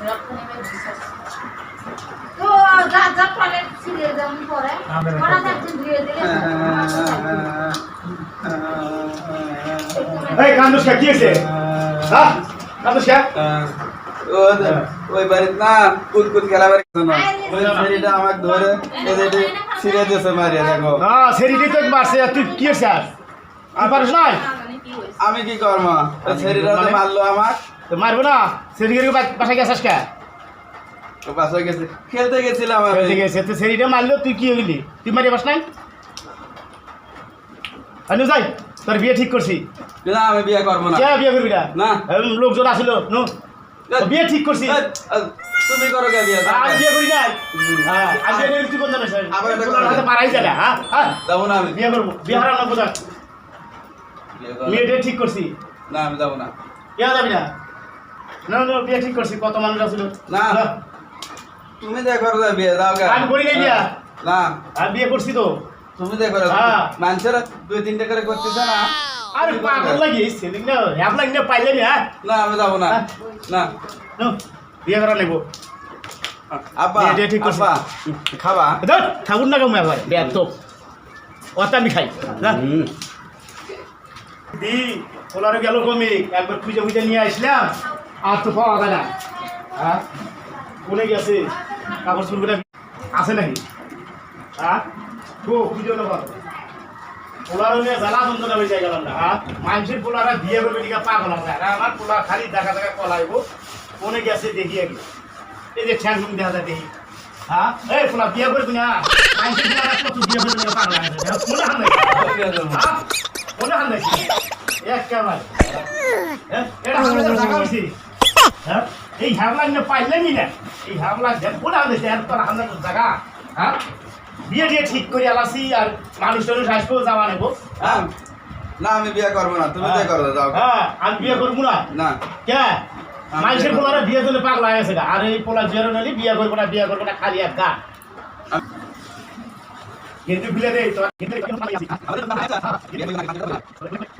রক্ত নেমে দিছে। তো যা যা টয়লেট ছিঁড়ে যেমন করে ওরা তো একদিন ধুয়ে দিলে এই কান্দুস কি হয়েছে? হ্যাঁ? ওই বাড়িতে না কুদ কুদ খেলা বাড়ি ওই আমাকে ধরে এদের ছিঁড়ে দিয়েছে মারিয়া দেখো। না সেরিটি তো মারছে তুই কি হয়েছে আর? পারিস নাই? আমি কি ছেলেটা তো মারলো আমার তো মারবো না? সেরিটিকে বাসায় গেছিস কে? তো বাসায় গেছে। খেলতে গেছিলাম আমি। ঠিক আছে তো সেরিটা মারলো তুই কি হইলি তুই মারি বাস নাই? আনু যাই তোর বিয়ে ঠিক করছি। না আমি বিয়ে করব না। কে বিয়ে করবি না? না। লোকজন আসলো নো। বিয়ে ঠিক করছি। তুমি করো কে বিয়ে আর বিয়ে করি নাই? হ্যাঁ আমি বিয়ে করি তুই কোন জানিস আবার হাতে মারাই না হ্যাঁ? হ্যাঁ। যাব না আমি। বিয়ে করব। বিয়ে হারানো বোঝা বিয়ে করব। মেয়েটা ঠিক করছি না আমি যাব না কে যাবি না না না বিয়ে ঠিক করছি কত মানুষ আসলো না। তুমি যে করো যে বিয়ে গে। আমি করি নাই বিয়া। না আমি বিয়ে করছি তো তুমি যে করো হ্যাঁ। মানুষের দুই তিনটে করে করতেছে না আরে পাগল লাগি সেদিন না হ্যাপ লাগি না পাইলে না হ্যাঁ না আমি যাব না হ্যাঁ। না নো, বিয়ে করা নেব আব্বা বিয়ে ঠিক করছি। খাবা ঠাকুর না কামু একবার বেয়ার তো অত আমি খাই না হুম। দি ওলারও গেল কমি একবার খুঁজে খুঁজে নিয়ে আসলাম আর তো পাওয়া যায় না। হ্যাঁ? কোনে গেছে? কাগজ ফুলগুলো আছে নাকি? হ্যাঁ? তো খুঁজে নেব। পোলারও নিয়ে জ্বালা যন্ত্রণা হয়ে যায় গেলাম না। হ্যাঁ? মানুষের পোলারা বিয়ে করবে দিকে পাগল আছে? আর আমার পোলা খালি দেখা দেখা কলাইব কোনে গেছে দেখি একটু এই যে ঠ্যাং দেখা যায় দেখি। হ্যাঁ? এই পোলা বিয়ে করবি না? মানুষের পোলারা কত বিয়ে করবে পাগল আছে? মনে হ্যাঁ? মনে একেবারে হ্যাঁ? এই হামলা নিয়ে পাইলেনি না। এই মনে হান নাকি এত হামলা জায়গা হ্যাঁ? বিয়ে দিয়ে ঠিক করে আলাসি আর মানুষ টানুষ আসব যাওয়া নেব। হ্যাঁ। না আমি বিয়ে করব না। তুমি যে করো যাও। হ্যাঁ আমি বিয়ে করব না। না। কে? মানুষের বিয়ে পোলারা বিয়ে করলে পাগলা হয়ে গেছে। আর এই পোলা জিয়ারো নালি বিয়ে করব না বিয়ে করব না খালি এক গা। কিন্তু বিলে দে তো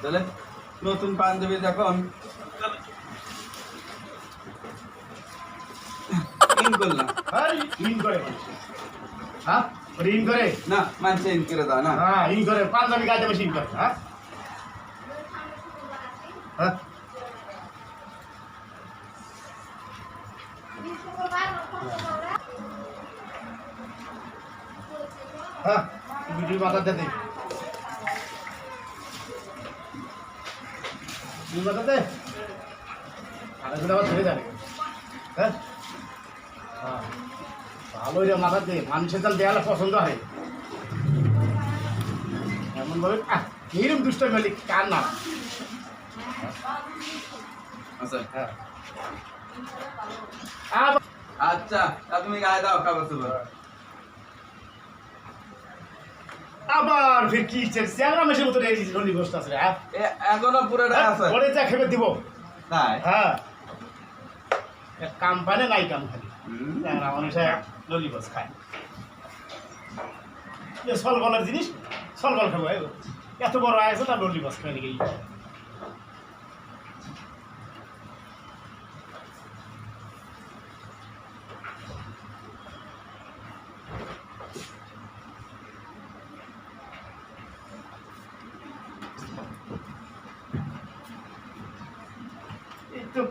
তাহলে নতুন পাঞ্জাবি যখন ইন করলাম ইন করে হ্যাঁ ইন করে? না মানুষে ইন করে দাও না। হ্যাঁ ইন করে। পাঞ্জাবি গাছে বেশি ইন করে হ্যাঁ? হ্যাঁ। হ্যাঁ ভিডিও মাথা দে দে আরে গুলো আবার ধরে যাবে। হ্যাঁ? হ্যাঁ। ভালো রে মাথা দে মানুষের তাল দেয়ালে পছন্দ হয়। এমন ভাবে দুষ্ট মেলি কার না আচ্ছা। হ্যাঁ। আচ্ছা তা তুমি গায়ে দাও খাবার আবার ফির কি চ্যাংরা মেশের মতো রনি বসতে আছে হ্যাঁ? এখনও পুরোটা আছে। পরে যা খেবে দিব। তাই? হ্যাঁ। কাম পানে নাই কাম খালি। চ্যাংরা মানুষে ললি বস খায়। সলগলের জিনিস সলগল খাব এত বড় আয়েছে না ললি বস খায় নাকি?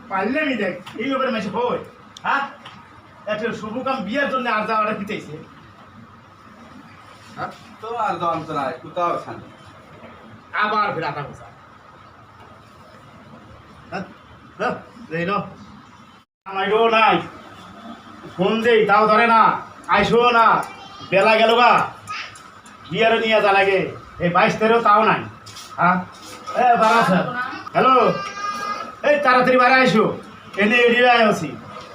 তো পারলেনি দেখ এই ব্যাপারে মেসে হই হ্যাঁ একটা শুভ কাম বিয়ের জন্য আর যাওয়াটা হ্যাঁ, তো আর যন্ত্রণায় কোথাও শান্তি আবার ফের আটা বসা নাই ফোন দেই তাও ধরে না আইসো না বেলা গেল গা বিয়ারও নিয়ে যা লাগে এই বাইশ তেরো তাও নাই হ্যাঁ এ বারা হ্যালো এই তাড়াতাড়ি বাড়ি আইসো। এনে এড়িয়ে আছি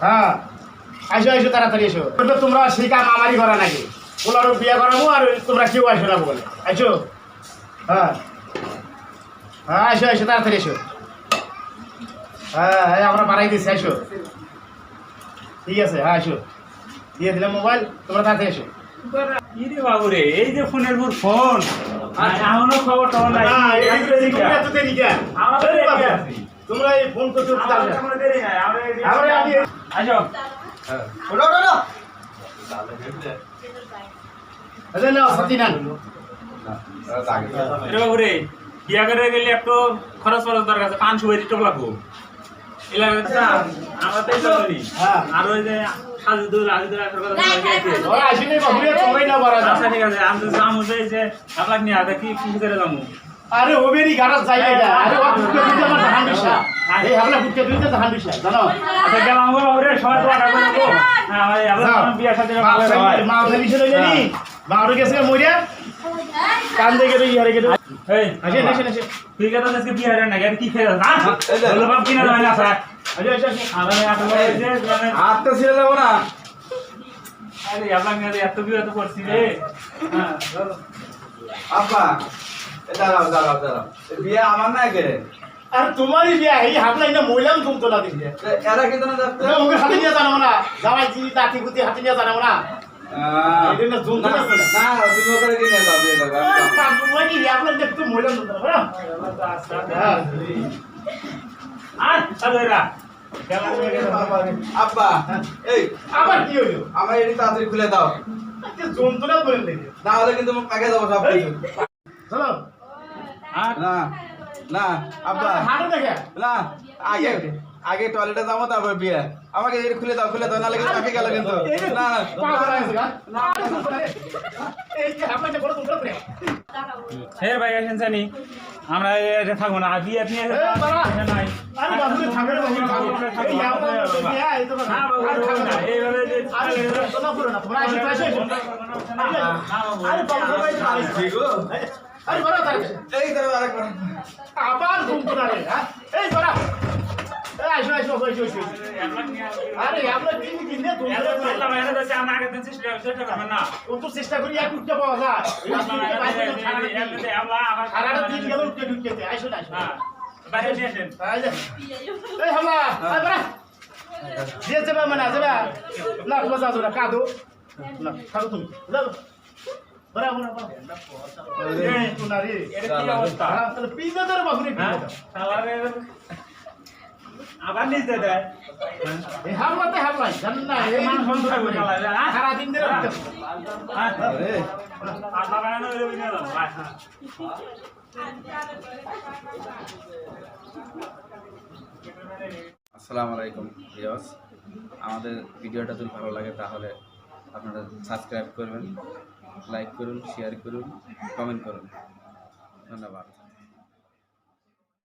হ্যাঁ আসো আসো তাড়াতাড়ি এসো তোমরা সেই কাম আমারই করা নাকি? ওনারও বিয়ে করাবো আর তোমরা কেউ আসো না বলে। আসো হ্যাঁ। হ্যাঁ আসো আসো তাড়াতাড়ি এসো হ্যাঁ হ্যাঁ আমরা বাড়াই দিচ্ছি আসো ঠিক আছে হ্যাঁ আসো দিয়ে দিলাম মোবাইল তোমরা তাড়াতাড়ি এসো কি বাবু রে এই যে ফোনের উপর ফোন আর এখনও খবর টবর নাই। এত দেরি কেন? আমাদের। তোমরা এই ফোন। রে বাবু রে, বিয়া করে গেলে একটু খরচ ফরচ দরকার আছে পাঁচ সুপারি টোপ লাগবো হ্যাঁ। আর ওই যে সাজুদুল আজিদুল আসার কথা আসেনি বাবুরে, তোমরাই না বাড়া আচ্ছা ঠিক আছে আমি যে এই যে এক নিয়ে কি কি করে যাব আরে ওবেরই গাড়ার জায়গা এটা। আরে ও ফুটকে তুলতে আমার জাহান দিশা। এই হাবলা ফুটকে তুলতে জাহান দিশা, জানো? আচ্ছা গেলাম গো বাবু রে সবাই তো আটা করে দেবো হ্যাঁ ভাই আমরা। বিয়া সাথে ভালো হয় মা ফেলি ছিল জানি? মা ওরে গেছে মরিয়া, কান গেলো, ইহারে গেলো। এই আসেন, আসেন, আসেন। তুই কে আজকে বিয়ে হারে না কি যাস না যে। বলল বাপ কিনা দাঁড়ায় আছে আসেন, আসেন, আসেন। আমি এত বড় হয়েছে মানে হাত তো ছিঁড়ে যাব না আরে আপনার মেয়ে এত বিয়ে তো করছি রে হ্যাঁ চলো। দাঁড়াও দাঁড়াও দাঁড়াও বিয়ে আমার না কে আর তোমারই বিয়া, এই হাবলা ইনা মহিলাম তুমতো না দিলে। এ- এরা কি জানো যাচ্ছে না, ওকে হাতে নিয়ে জানাব না। জামাই জি, দাঁতি গুতি হাতে নিয়ে জানাব না। আহ, এই কি? আব্বা এই আবার হইল? আমার এটি তাড়াতাড়ি খুলে দাও যন্ত্রণা দেখি। না হলে কিন্তু পেকে যাব সব কিছু না না আব্বা। দেখে। না আগে আগে টয়লেটে যাব তারপর বিয়ে। আমাকে এটি খুলে দাও খুলে দাও নাহলে কিন্তু পেকে গেল কিন্তু। না পা না হ্যাঁ? ভাই আসেন জানি। আমরা এটা থাকব না। আর বিয়ে নিয়ে নাই। আরে বাবুরে এই তো করো আসো, আসো, আসো। তো আসো। আরে ধরো আরেকবার আবার যন্ত্রণা রে, হ্যাঁ? এই বড়। এই আসো, আসো, আসো, আসো, আসো। আরে আমরা কি কি নিয়ে যন্ত্রণা করে? ও তো চেষ্টা করি এক উঠতে পাওয়া যায় এই উঠতে সারাটা দিন। গেল উঠতে ঢুকতে আসো না আসো। এই হামলা আয় দিয়ে যাবে মানে যাবে না তোমার যাও না কাঁদো না কাঁদো তুমি যাও আবার নিচে দেয়। এই হামলাতে জানেন না এই মানুষ বন্ধুরা করে সারাদিন ধরে আল্লাহ বানানো হইলে বুঝে আসসালামু আলাইকুম ভিউয়ার্স। আমাদের ভিডিওটা যদি ভালো লাগে তাহলে আপনারা সাবস্ক্রাইব করবেন। লাইক করুন শেয়ার করুন কমেন্ট করুন। ধন্যবাদ।